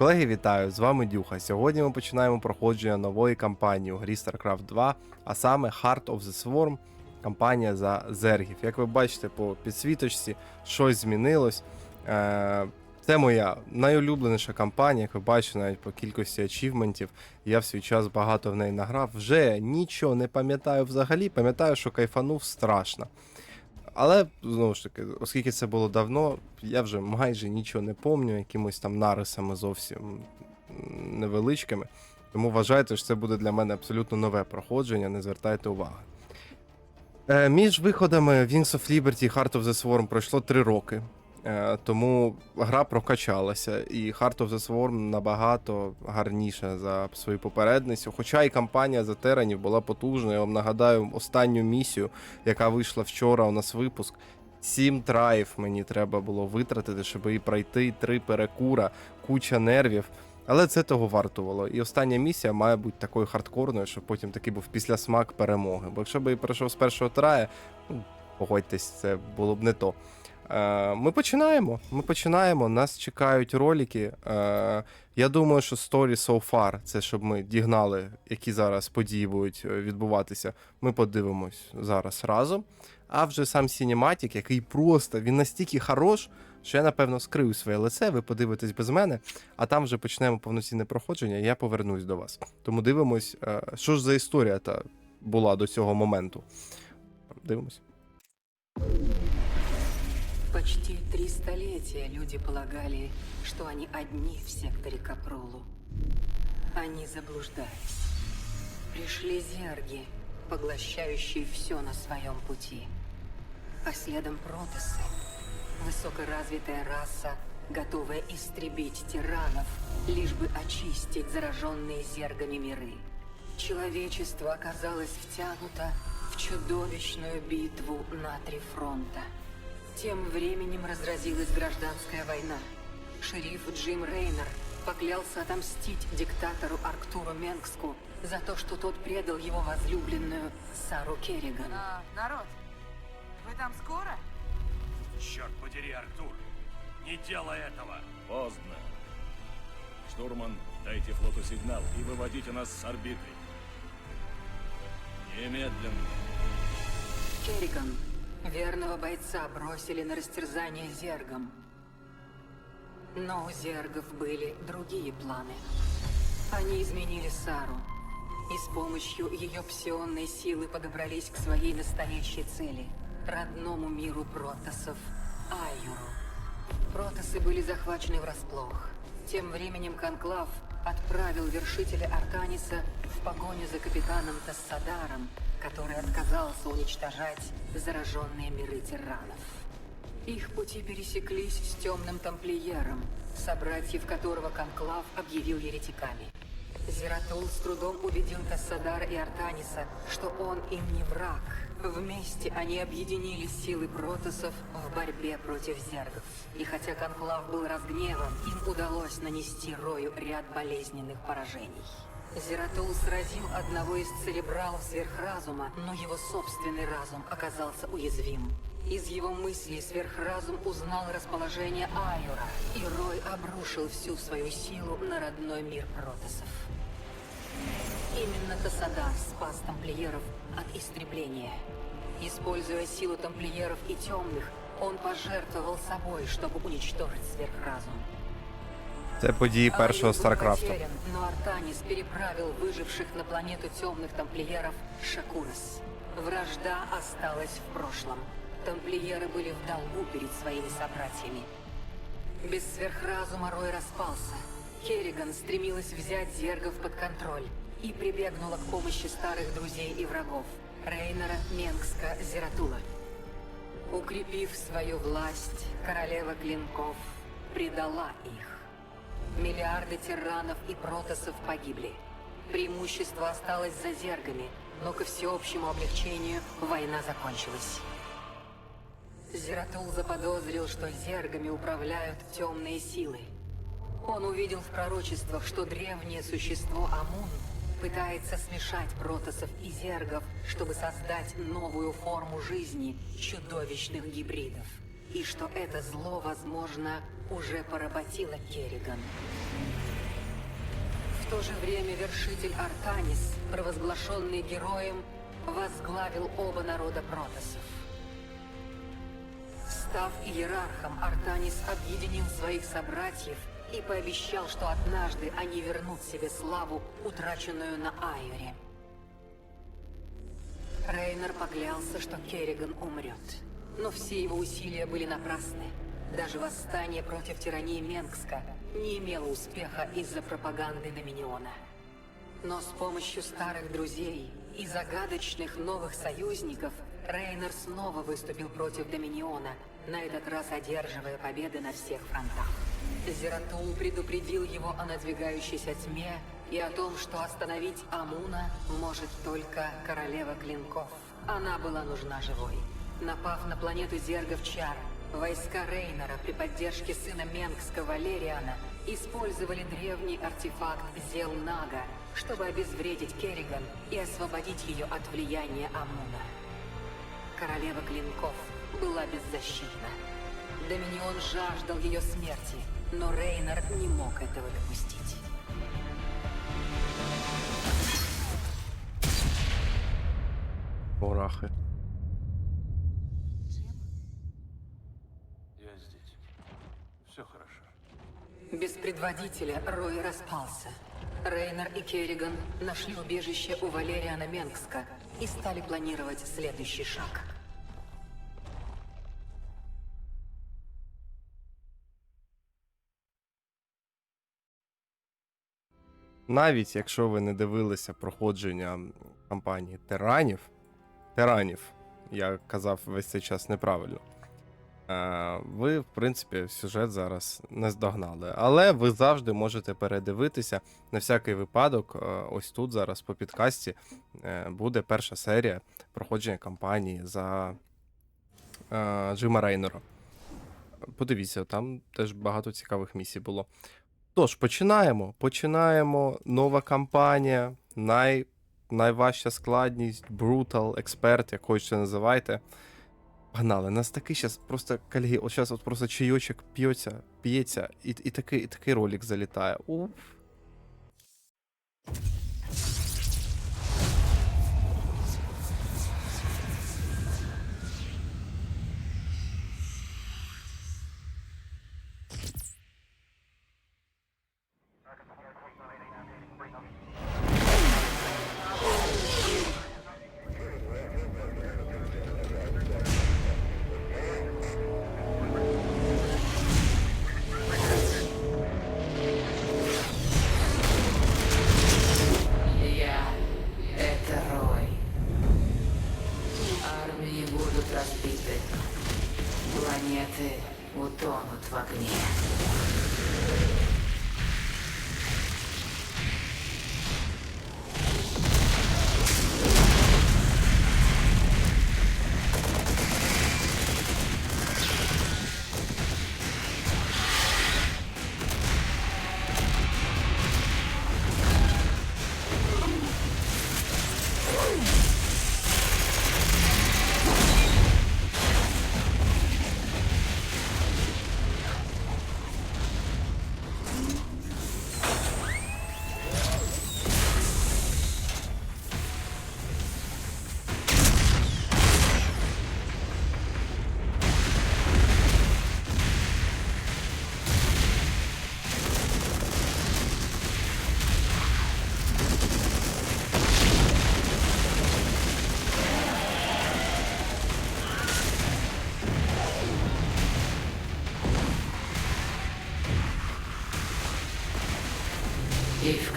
Колеги, вітаю! З вами Дюха. Сьогодні ми починаємо проходження нової кампанії у грі StarCraft 2, а саме Heart of the Swarm, кампанія за зергів. Як ви бачите по підсвіточці, щось змінилось. Е, Це моя найулюбленіша кампанія, як ви бачите, навіть по кількості ачівментів. Я в свій час багато в неї награв. Вже нічого не пам'ятаю взагалі, пам'ятаю, що кайфанув страшно. Але знову ж таки, оскільки це було давно, я вже майже нічого не пам'ятаю, якимось там нарисами зовсім невеличкими. Тому вважайте, що це буде для мене абсолютно нове проходження, не звертайте уваги. Е, між виходами Wings of Liberty і Heart of the Swarm пройшло 3 роки. Е, тому гра прокачалася, і Heart of the Swarm набагато гарніша за свою попередницю. Хоча і кампанія за Теранів була потужною. Я вам нагадаю останню місію, яка вийшла вчора у нас випуск. Сім траїв мені треба було витратити, щоб її пройти, три перекура, куча нервів. Але це того вартувало. І остання місія має бути такою хардкорною, щоб потім такий був післясмак перемоги. Бо якщо б я пройшов з першого трая, ну, погодьтесь, це було б не то. Е, Ми починаємо. Ми починаємо. Нас чекають ролики. Е, Я думаю, що story so far, це щоб ми дігнали, які зараз події будуть е, відбуватися. Ми подивимось зараз разом. А вже сам Cinematic, який просто він настільки хорош, що я напевно скрию своє лице. Ви подивитесь без мене, а там вже почнемо повноцінне проходження, і я повернусь до вас. Тому дивимось, що ж за історія та була до цього моменту. Дивимось. Почти три столетия люди полагали, что они одни в секторе Капролу. Они заблуждались. Пришли зерги, поглощающие все на своем пути. А следом протасы. Высокоразвитая раса, готовая истребить тиранов, лишь бы очистить зараженные зергами миры. Человечество оказалось втянуто в чудовищную битву на три фронта. Тем временем разразилась гражданская война. Шериф Джим Рейнер поклялся отомстить диктатору Арктуру Менгску за то, что тот предал его возлюбленную Сару Керриган. А, народ, вы там скоро? Черт подери, Артур! Не делай этого! Поздно. Штурман, дайте флоту сигнал и выводите нас с орбиты. Немедленно. Керриган, верного бойца, бросили на растерзание зергом. Но у зергов были другие планы. Они изменили Сару и с помощью ее псионной силы подобрались к своей настоящей цели — родному миру протосов — Айюру. Протосы были захвачены врасплох. Тем временем Конклав отправил вершителя Артаниса в погоню за капитаном Тассадаром, который отказался уничтожать зараженные миры тиранов. Их пути пересеклись с темным тамплиером, собратьев которого Конклав объявил еретиками. Зератул с трудом убедил Тассадара и Артаниса, что он им не враг. Вместе они объединили силы протосов в борьбе против зергов. И хотя Конклав был разгневан, им удалось нанести Рою ряд болезненных поражений. Зератул сразил одного из церебралов сверхразума, но его собственный разум оказался уязвим. Из его мыслей сверхразум узнал расположение Айора, и Рой обрушил всю свою силу на родной мир протосов. Именно Тасадар спас тамплиеров от истребления. Используя силу тамплиеров и темных, он пожертвовал собой, чтобы уничтожить сверхразум. Це події першого Старкрафту. но Артанис переправил выживших на планету темных тамплиеров Шакурас. Вражда осталась в прошлом. Тамплиеры были в долгу перед своими собратьями. Без сверхразума Рой распался. Керриган стремилась взять зергов под контроль и прибегнула к помощи старых друзей и врагов — Рейнера, Менгска, Зератула. Укрепив свою власть, королева клинков предала их. Миллиарды тиранов и протосов погибли. Преимущество осталось за зергами, но ко всеобщему облегчению война закончилась. Зератул заподозрил, что зергами управляют темные силы. Он увидел в пророчествах, что древнее существо Амун пытается смешать протосов и зергов, чтобы создать новую форму жизни чудовищных гибридов. И что это зло, возможно, уже поработило Керриган. то же время вершитель Артанис, провозглашенный героем, возглавил оба народа протасов. Став иерархом, Артанис объединил своих собратьев и пообещал, что однажды они вернут себе славу, утраченную на Айоре. Рейнер поклялся, что Керриган умрет. Но все его усилия были напрасны. Даже восстание против тирании Менгска не имело успеха из-за пропаганды Доминиона. Но с помощью старых друзей и загадочных новых союзников Рейнер снова выступил против Доминиона, на этот раз одерживая победы на всех фронтах. Зератул предупредил его о надвигающейся тьме и о том, что остановить Амуна может только королева клинков. Она была нужна живой. Напав на планету Зергов Чар, войска Рейнера при поддержке сына Менгска Валериана использовали древний артефакт Зел-Нага, чтобы обезвредить Керриган и освободить ее от влияния Амуна. Королева Клинков была беззащитна. Доминион жаждал ее смерти, но Рейнер не мог этого допустить. Мурахи. Без предводителя Рой распался. Рейнер и Керриган нашли убежище у Валериана Менгска и стали планировать следующий шаг. Навіть якщо ви не дивилися проходження кампанії Тиранів, Тиранів, я казав весь цей час неправильно. Е, Ви, в принципі, сюжет зараз не здогнали. Але ви завжди можете передивитися на всякий випадок. е, Ось тут зараз по підкасті е, буде перша серія проходження кампанії за Джима Рейнера. Подивіться, там теж багато цікавих місій було. Тож, починаємо. Починаємо. Нова кампанія. Най... Найважча складність, брутал, експерт, як хочете називайте. Погнали. Нас такий зараз просто колеги, от зараз от просто чайочок п'ється, п'ється, і, і, такий, і такий ролик залітає. Уф.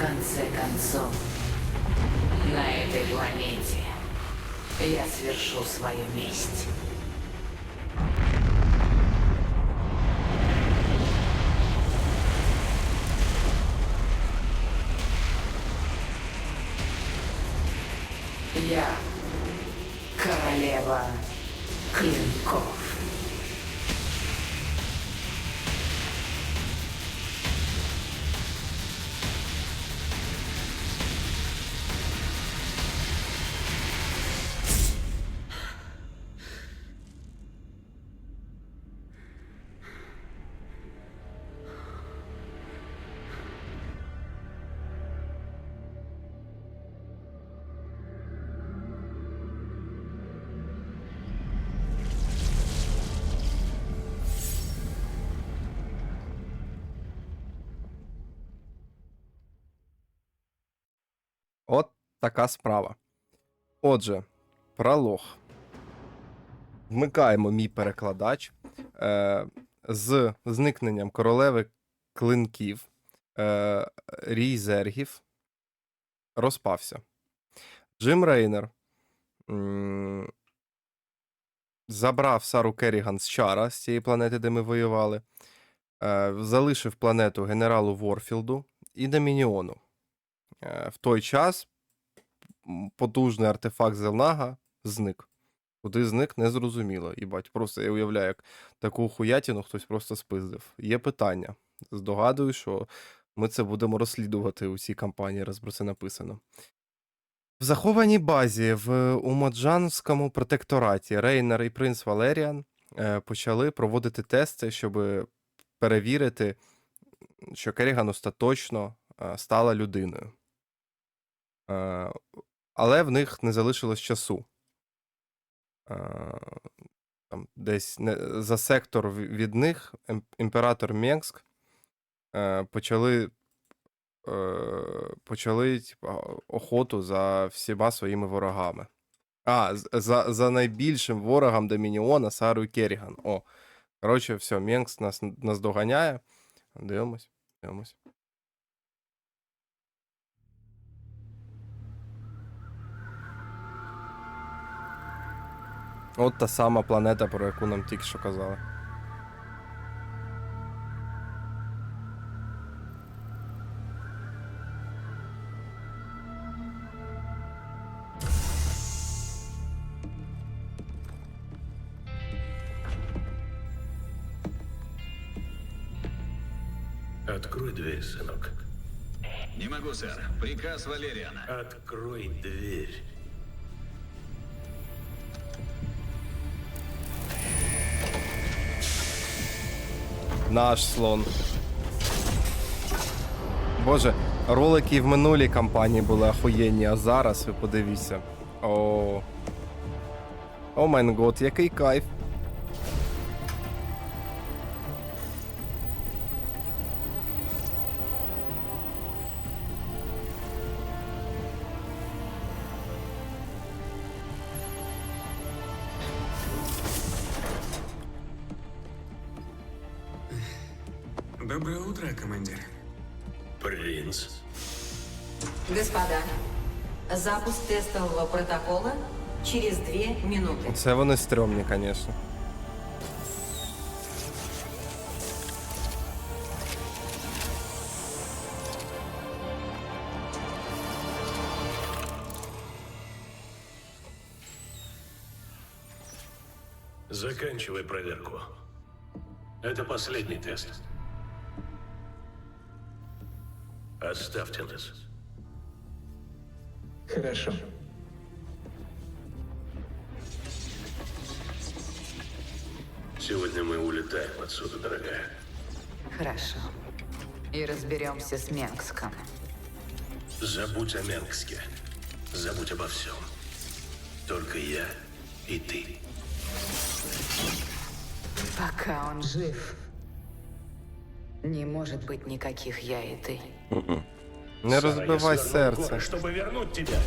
Конце концов, на этой планете я свершу свою месть. Я королева клинков. Така справа. Отже, пролог. Вмикаємо мій перекладач. Е, з зникненням королеви клинків е, рій зергів розпався. Джим Рейнер забрав Сару Керріган з Чара з цієї планети, де ми воювали, е, залишив планету генералу Ворфілду і Домініону. Е, в той час потужний артефакт Зелнага зник. Куди зник, не зрозуміло. Їбать, просто я уявляю, як таку хуятіну хтось просто спиздив. Є питання. Здогадую, що ми це будемо розслідувати у цій кампанії, раз про це написано. В захованій базі в Умоджанському протектораті Рейнер і принц Валеріан е, почали проводити тести, щоб перевірити, що Керіган остаточно е, стала людиною. Але в них не залишилось часу. Е, там, десь за сектор від них імператор Менгск е, почали, е, почали охоту за всіма своїми ворогами. А, за, за найбільшим ворогом Домініона Сарою Керріган. О. Коротше, все, Менгск нас, нас доганяє. Дивимось, дивимось. От та сама планета, про яку нам тільки що казали. Открой дверь, сынок. Не могу, сэр. Приказ Валериана. Открой дверь. Наш слон. Боже, ролики в минулій кампанії були охуєнні, а зараз ви подивіться. О. О майн год, який кайф. Тестового протокола через две минуты. Це вони стрьомні, звісно. Заканчивай проверку. Это последний тест. Оставьте нас. Хорошо. Сегодня мы улетаем отсюда, дорогая. Хорошо. И разберемся с Менгском. Забудь о Менгске. Забудь обо всем. Только я и ты. Пока он жив, не может быть никаких я и ты. Не Сара, розбивай я свернул горы, серце. чтобы вернуть тебя.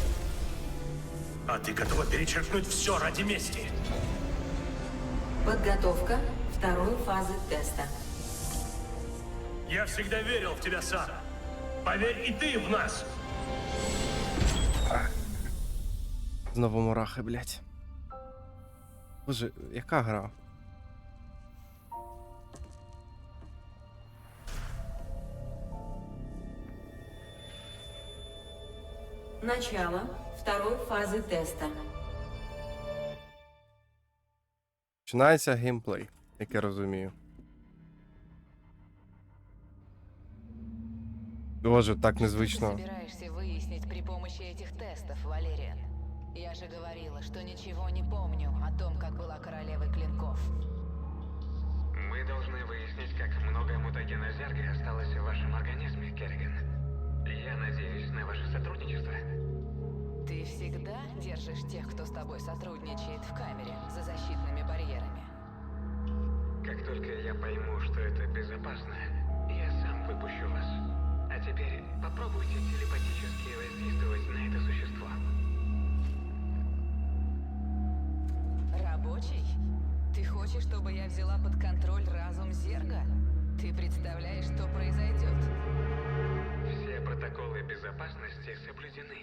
А ты готова перечеркнуть все ради мести. Подготовка второй фазы теста. Я всегда верил в тебя, Сара. Поверь и ты в нас. Знову мурахи, блядь. Боже, яка гра? Начало второй фазы теста. Починається геймплей, як я розумію. Боже, так незвично. собираешься выяснить при помощи этих тестов, Валериан? Я же говорила, что ничего не помню о том, как была королевой клинков. Мы должны выяснить, как много мутагена зерга осталось в вашем организме, Керриган. Я надеюсь на ваше сотрудничество. Ты всегда держишь тех, кто с тобой сотрудничает в камере за защитными барьерами. Как только я пойму, что это безопасно, я сам выпущу вас. А теперь попробуйте телепатически воздействовать на это существо. Рабочий? Ты хочешь, чтобы я взяла под контроль разум Зерга? Ты представляешь, что произойдет? Все протоколы безопасности соблюдены.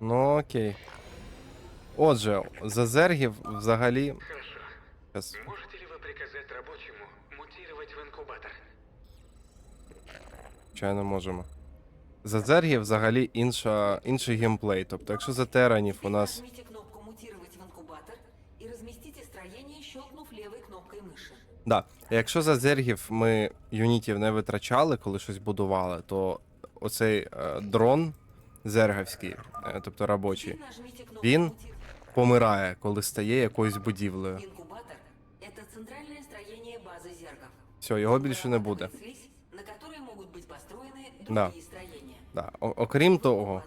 Ну окей. Отже, за зергів взагалі. Хорошо. Щас. Можете ли вы приказать рабочему мутировать в инкубатор? Звичайно, можемо. За зергів взагалі інша, інший геймплей. Тобто, якщо за теранів у нас. Нажмите кнопку «Мутировать в инкубатор» и разместите строение, щелкнув левой кнопкой мыши. Да. Якщо за зергів ми юнітів не витрачали, коли щось будували, то оцей е, дрон зергівський, е, тобто робочий, Теперь нажмите кнопку Він «Мутировать». помирає, коли стає якоюсь будівлею. Инкубатор – это центральное строение базы зергов. Все, його більше не буде. Слизь, на которой могут быть построены Да. другие строения. Да. О- окрім В того,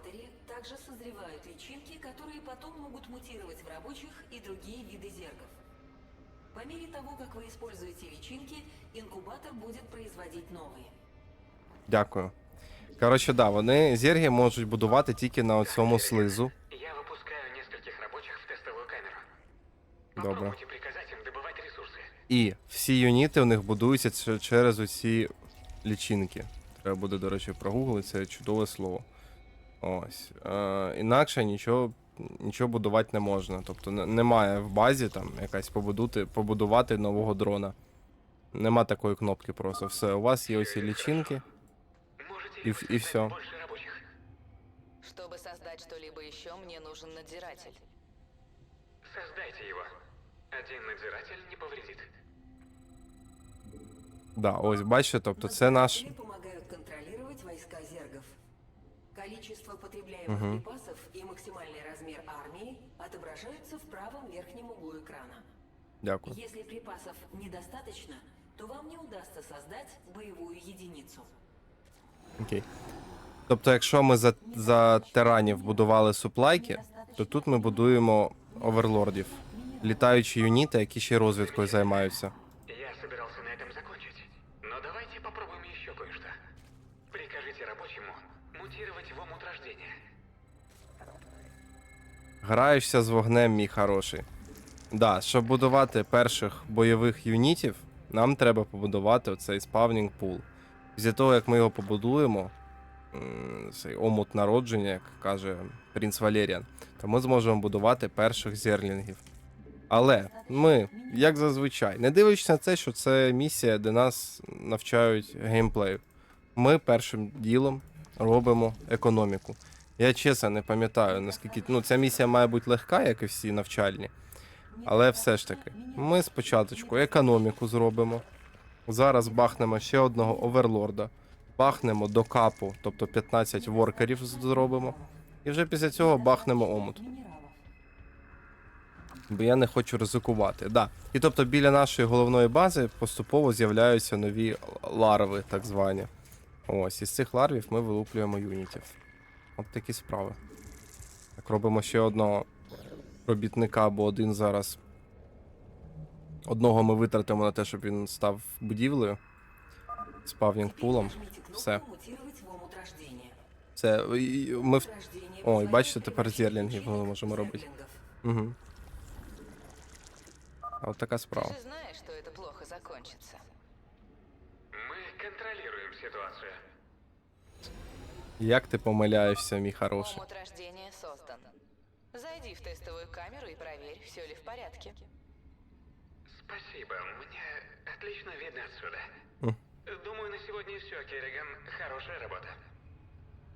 дякую. Коротше, да, вони зерги можуть будувати тільки на цьому слизу. Я выпускаю нескольких рабочих в тестовую камеру. Добре. Попробуйте приказать им добывать ресурсы. І всі юніти у них будуються ч- через оці лічинки. Треба буде, до речі, прогуглити, це чудове слово. Ось. Е, інакше нічого, нічого будувати не можна. Тобто не- немає в базі там якась побудути, побудувати нового дрона. Нема такої кнопки просто. Все, у вас є оці лічинки. И и рабочих? Чтобы создать что-либо еще, мне нужен надзиратель. Создайте его. Один надзиратель не повредит. Да, ось бачите, тобто це наш. Количество потребляемых припасов и максимальный размер армии отображаются в правом верхнем углу экрана. Дякую. Если припасов недостаточно, то вам не удастся создать боевую единицу. Окей. Тобто, якщо ми за, за тиранів будували суплайки, то тут ми будуємо оверлордів. Літаючі юніти, які ще й розвідкою займаються. Я собирался на этом закончить. Но давайте попробуем еще кое-что. Прикажите рабочему мутировать в омут рождения. Граєшся з вогнем, мій хороший. Да, щоб будувати перших бойових юнітів, нам треба побудувати оцей спавнінг пул. Після того, як ми його побудуємо, цей омут народження, як каже принц Валеріан, то ми зможемо будувати перших зерлінгів. Але ми, як зазвичай, не дивлячись на це, що це місія, де нас навчають геймплею, ми першим ділом робимо економіку. Я чесно не пам'ятаю, наскільки ну, ця місія має бути легка, як і всі навчальні. Але все ж таки, ми спочатку економіку зробимо. Зараз бахнемо ще одного оверлорда. Бахнемо до капу, тобто 15 воркерів зробимо. І вже після цього бахнемо омут. Бо я не хочу ризикувати. Да. І тобто біля нашої головної бази поступово з'являються нові ларви, так звані. Ось, із цих ларвів ми вилуплюємо юнітів. От такі справи. Так, робимо ще одного робітника, бо один зараз. Одного ми витратимо на те, щоб він став будівлею. Спавнінг Теперь пулом. нажмите кнопку Все. «Мутировать в омут рождения». Це і- ми в. Рождение Ой, позволяет бачите, тепер превращать зерлінгів ми личинок можемо в робити. зерлингов. Угу. А от така Ты справа. же знаешь, что это плохо закончится. Мы контролируем ситуацию. Як ти помиляєшся, мій хороший. Омут рождения создан. Зайди в тестовую камеру и проверь, все ли в порядке. Спасибо, мне отлично видно отсюда. М. Думаю, на сегодня все, Керриган. Хорошая работа.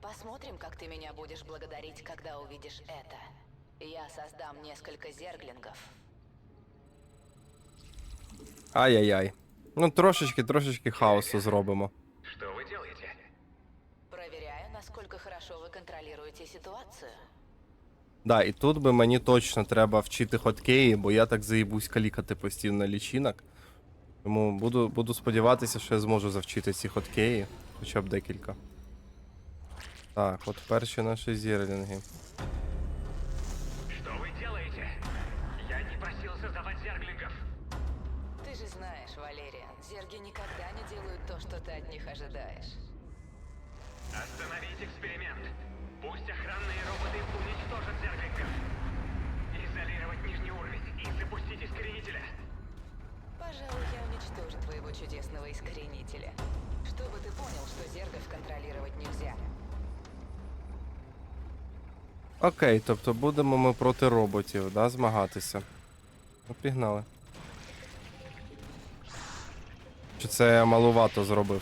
Посмотрим, как ты меня будешь благодарить, когда увидишь это. Я создам несколько зерглингов. Ай-яй-яй. Ну, трошечки, трошечки хаосу зробимо. Что вы делаете? Проверяю, насколько хорошо вы контролируете ситуацию. Да, і тут би мені точно треба вчити хоткеї, бо я так заїбусь калікати постійно лічинок. Тому буду, буду сподіватися, що я зможу завчити ці хоткеї, хоча б декілька. Так, от перші наші зірлінги. Что вы делаете? Я не просил создавать зерглингов. Ты же знаешь, Валериан, зерги никогда не делают то, что ты от них ожидаешь. Остановить эксперимент. Пусть охранные роботы уничтожат зерглингов. И изолировать нижний уровень и запустить искоренителя. Пожалуй, я уничтожу твоего чудесного искоренителя. Чтобы ты понял, что зергов контролировать нельзя. Окей, тобто будемо ми проти роботів, да, змагатися. Ну, пігнали. Чи це я малувато зробив?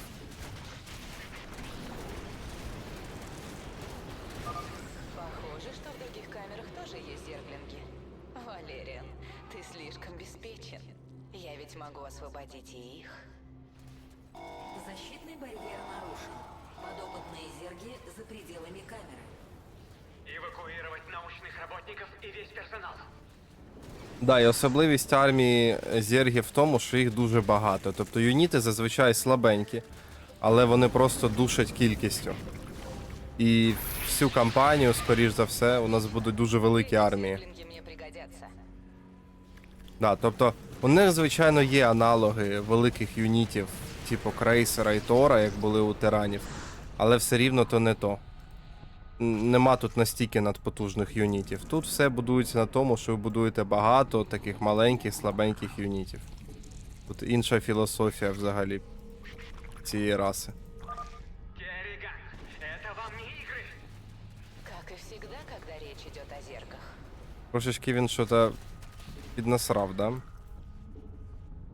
Эвакуировать научных работников и весь персонал. Да, і особливість армії зергів в тому, що їх дуже багато. Тобто юніти зазвичай слабенькі, але вони просто душать кількістю. І всю кампанію, скоріш за все, у нас будуть дуже великі армії. Да, тобто у них, звичайно, є аналоги великих юнітів, типу крейсера і Тора, як були у тиранів, але все рівно то не то. Нема тут настільки надпотужних юнітів. Тут все будується на тому, що ви будуєте багато таких маленьких, слабеньких юнітів. Тут інша філософія взагалі цієї раси. Трошечки він що-то піднасрав, да?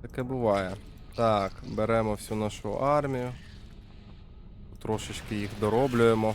Таке буває. Так, беремо всю нашу армію. Трошечки їх дороблюємо.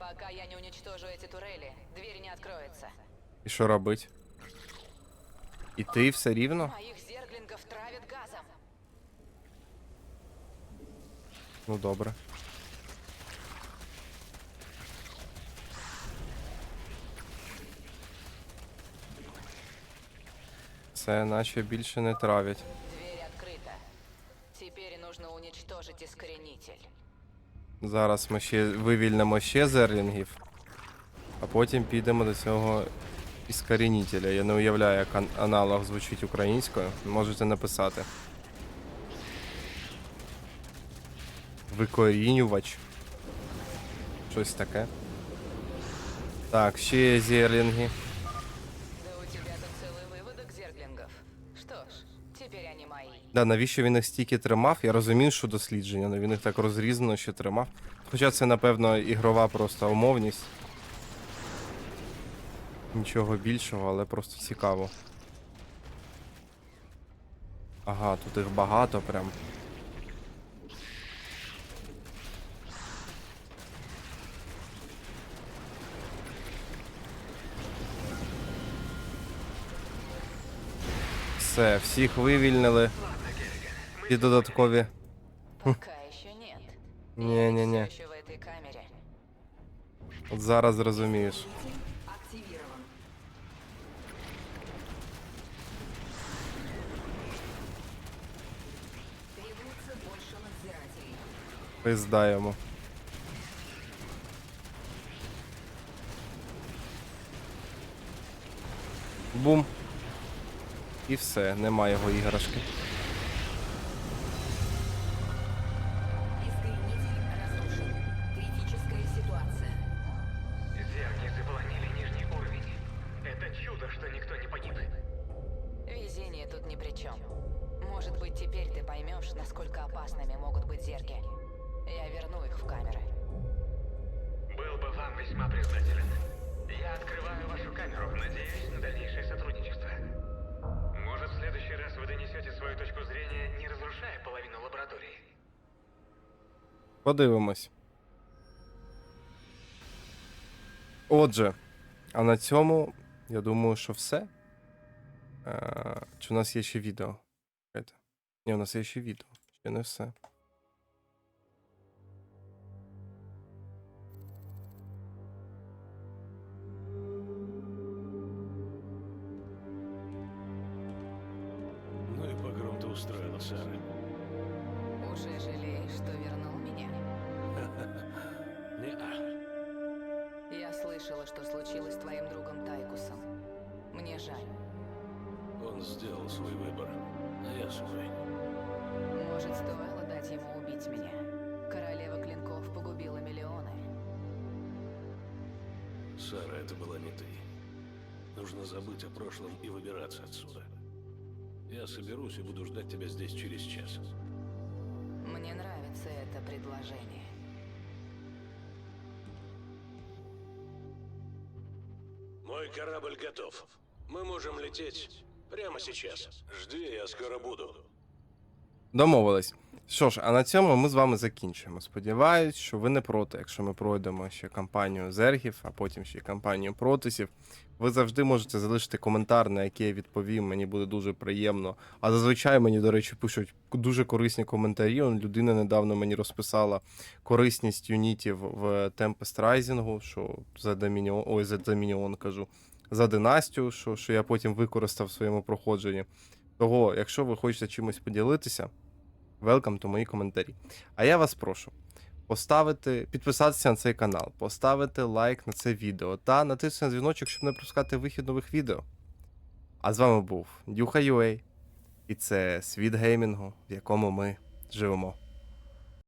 Пока я не уничтожу эти турели, дверь не откроется. І що робить? Іти все рівно? Моих зерглингов травят газом. Ну добре. Це наче більше не травять. Зараз ми ще вивільнимо ще зерлінгів, а потім підемо до цього іскорінителя. Я не уявляю, як аналог звучить українською. Можете написати. Викорінювач. Щось таке. Так, ще є зерлінги. Да, навіщо він їх стільки тримав? Я розумію, що дослідження, але він їх так розрізано, що тримав. Хоча це, напевно, ігрова просто умовність. Нічого більшого, але просто цікаво. Ага, тут їх багато прям. Все, всіх вивільнили. І додаткові. Пока еще нет. Еще в этой камере. От зараз зрозумієш. Активирован. Требуется больше надзирателей. Пизда йому. Бум. І все, нема його іграшки. камеры. Был бы вам весьма признателен. Я открываю вашу камеру, надеюсь на дальнейшее сотрудничество. Может, в следующий раз вы донесете свою точку зрения, не разрушая половину лаборатории? Подивимось. Отже, а на цьому, я думаю, що все. Е, чи у нас є ще відео? Чекайте. Ні, у нас є ще відео. Ще не все. Устроила Сара? Уже жалеешь, что вернул меня? Не-а. Я слышала, что случилось с твоим другом Тайкусом. Мне жаль. Он сделал свой выбор, а я свой. Может, стоило дать ему убить меня? Королева Клинков погубила миллионы. Сара, это была не ты. Нужно забыть о прошлом и выбираться отсюда. Я соберусь и буду ждать тебя здесь через час. Мне нравится это предложение. Мой корабль готов. Мы можем лететь прямо сейчас. Жди, я скоро буду. Домовились. Що ж, а на цьому ми з вами закінчуємо. Сподіваюсь, що ви не проти, якщо ми пройдемо ще кампанію зергів, а потім ще кампанію протисів. Ви завжди можете залишити коментар, на який я відповім. Мені буде дуже приємно. А зазвичай мені, до речі, пишуть дуже корисні коментарі. Людина недавно мені розписала корисність юнітів в Tempest Rising, що за Домініон, ой, за Домініон кажу, за династію, що, що я потім використав в своєму проходженні. Того, якщо ви хочете чимось поділитися, welcome to мої коментарі. А я вас прошу поставити, підписатися на цей канал, поставити лайк на це відео та натиснути на дзвіночок, щоб не пропускати вихід нових відео. А з вами був Дюха UA, і це світ геймінгу, в якому ми живемо.